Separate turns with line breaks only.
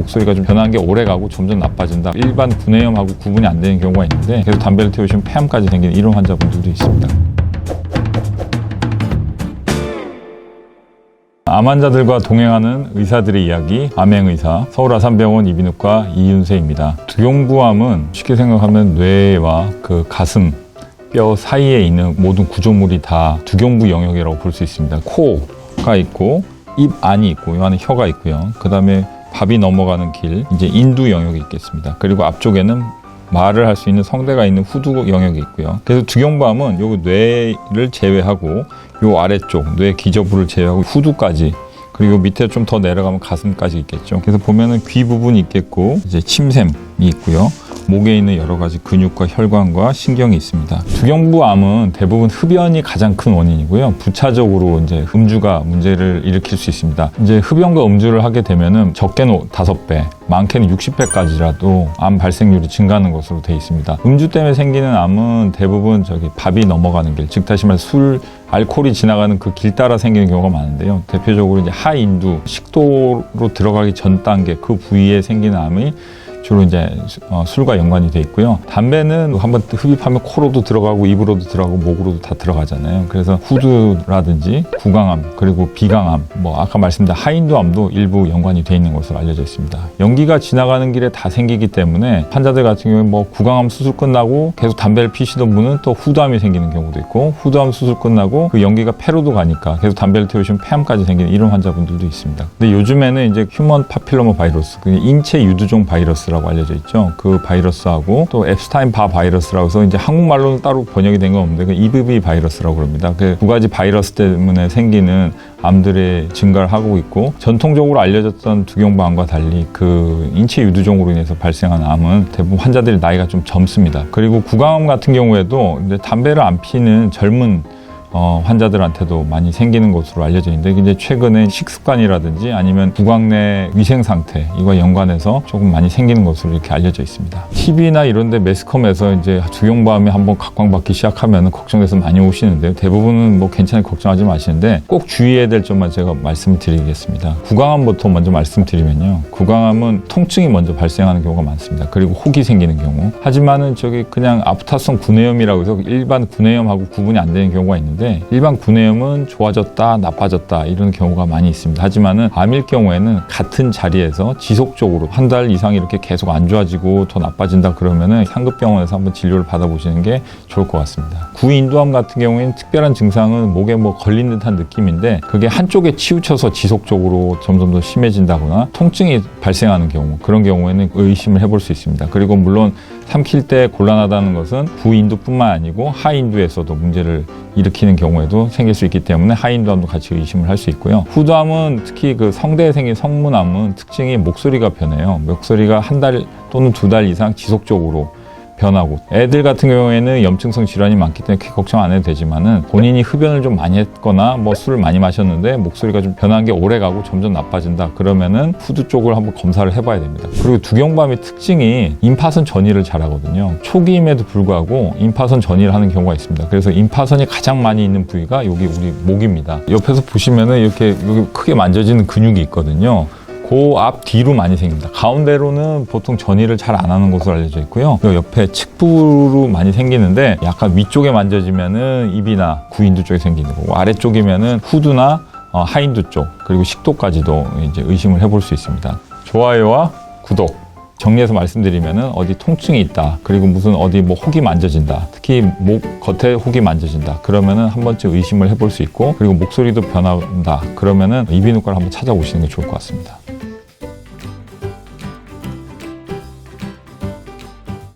목소리가 좀 변하는 게 오래 가고 점점 나빠진다. 일반 구내염하고 구분이 안 되는 경우가 있는데 계속 담배를 태우시면 폐암까지 생기는 이런 환자분들도 있습니다. 암 환자들과 동행하는 의사들의 이야기, 암행의사, 서울아산병원 이비인후과 이윤세입니다. 두경부암은 쉽게 생각하면 뇌와 그 가슴, 뼈 사이에 있는 모든 구조물이 다 두경부 영역이라고 볼 수 있습니다. 코가 있고, 입 안이 있고, 이 안에 혀가 있고요. 그 다음에 밥이 넘어가는 길, 이제 인두 영역이 있겠습니다. 그리고 앞쪽에는 말을 할 수 있는 성대가 있는 후두 영역이 있고요. 그래서 두경부암은 요 뇌를 제외하고 요 아래쪽 뇌 기저부를 제외하고 후두까지 그리고 밑에 좀 더 내려가면 가슴까지 있겠죠. 그래서 보면은 귀 부분이 있겠고 이제 침샘이 있고요. 목에 있는 여러 가지 근육과 혈관과 신경이 있습니다. 두경부암은 대부분 흡연이 가장 큰 원인이고요. 부차적으로 이제 음주가 문제를 일으킬 수 있습니다. 이제 흡연과 음주를 하게 되면은 적게는 5배, 많게는 60배까지라도 암 발생률이 증가하는 것으로 되어 있습니다. 음주 때문에 생기는 암은 대부분 저기 밥이 넘어가는 길, 즉 다시 말해 술, 알코올이 지나가는 그 길 따라 생기는 경우가 많은데요. 대표적으로 이제 하인두, 식도로 들어가기 전 단계 그 부위에 생기는 암이 주로 이제 어, 술과 연관이 돼 있고요. 담배는 한번 흡입하면 코로도 들어가고 입으로도 들어가고 목으로도 다 들어가잖아요. 그래서 후두라든지 구강암 그리고 비강암 뭐 아까 말씀드린 하인두암도 일부 연관이 돼 있는 것으로 알려져 있습니다. 연기가 지나가는 길에 다 생기기 때문에 환자들 같은 경우에 뭐 구강암 수술 끝나고 계속 담배를 피시던 분은 또 후두암이 생기는 경우도 있고 후두암 수술 끝나고 그 연기가 폐로도 가니까 계속 담배를 태우시면 폐암까지 생기는 이런 환자분들도 있습니다. 근데 요즘에는 이제 휴먼 파필로마 바이러스, 그 인체 유두종 바이러스라고 알려져 있죠. 그 바이러스하고 또 앱스타인 바 바이러스라고 해서 이제 한국말로는 따로 번역이 된 건 없는데 그 EBV 바이러스라고 그럽니다. 그 두 가지 바이러스 때문에 생기는 암들의 증가를 하고 있고 전통적으로 알려졌던 두경부암과 달리 그 인체 유두종으로 인해서 발생한 암은 대부분 환자들이 나이가 좀 젊습니다. 그리고 구강암 같은 경우에도 담배를 안 피는 젊은 어, 환자들한테도 많이 생기는 것으로 알려져 있는데 이제 최근에 식습관이라든지 아니면 구강 내 위생 상태 이거 연관해서 조금 많이 생기는 것으로 이렇게 알려져 있습니다. TV나 이런데 매스컴에서 이제 두경부암이 한번 각광받기 시작하면 걱정돼서 많이 오시는데요. 대부분은 뭐 괜찮게 걱정하지 마시는데 꼭 주의해야 될 점만 제가 말씀을 드리겠습니다. 구강암부터 먼저 말씀드리면요. 구강암은 통증이 먼저 발생하는 경우가 많습니다. 그리고 혹이 생기는 경우. 하지만은 저기 그냥 아프타성 구내염이라고 해서 일반 구내염하고 구분이 안 되는 경우가 있는데 일반 구내염은 좋아졌다 나빠졌다 이런 경우가 많이 있습니다. 하지만은 암일 경우에는 같은 자리에서 지속적으로 한 달 이상 이렇게 계속 안 좋아지고 더 나빠진다 그러면은 상급 병원에서 한번 진료를 받아보시는 게 좋을 것 같습니다. 구인두암 같은 경우에는 특별한 증상은 목에 뭐 걸린 듯한 느낌인데 그게 한쪽에 치우쳐서 지속적으로 점점 더 심해진다거나 통증이 발생하는 경우 그런 경우에는 의심을 해볼 수 있습니다. 그리고 물론 삼킬 때 곤란하다는 것은 구인두뿐만 아니고 하인두에서도 문제를 일으키는 경우에도 생길 수 있기 때문에 하인두암도 같이 의심을 할 수 있고요. 후두암은 특히 그 성대에 생긴 성문암은 특징이 목소리가 변해요. 목소리가 한 달 또는 두 달 이상 지속적으로 변하고. 애들 같은 경우에는 염증성 질환이 많기 때문에 크게 걱정 안 해도 되지만은 본인이 흡연을 좀 많이 했거나 뭐 술을 많이 마셨는데 목소리가 좀 변한 게 오래 가고 점점 나빠진다. 그러면은 후두 쪽을 한번 검사를 해봐야 됩니다. 그리고 두경밤의 특징이 임파선 전이를 잘 하거든요. 초기임에도 불구하고 임파선 전이를 하는 경우가 있습니다. 그래서 임파선이 가장 많이 있는 부위가 여기 우리 목입니다. 옆에서 보시면은 이렇게 여기 크게 만져지는 근육이 있거든요 그 앞 뒤로 많이 생깁니다. 가운데로는 보통 전이를 잘 안 하는 것으로 알려져 있고요. 그 옆에 측부로 많이 생기는데 약간 위쪽에 만져지면은 입이나 구인두 쪽에 생기는 거고 아래쪽이면은 후두나 어, 하인두 쪽 그리고 식도까지도 이제 의심을 해볼 수 있습니다. 좋아요와 구독. 정리해서 말씀드리면은 어디 통증이 있다. 그리고 무슨 어디 뭐 혹이 만져진다. 특히 목 겉에 혹이 만져진다. 그러면은 한 번쯤 의심을 해볼 수 있고 그리고 목소리도 변한다. 그러면은 이비인후과를 한번 찾아보시는 게 좋을 것 같습니다.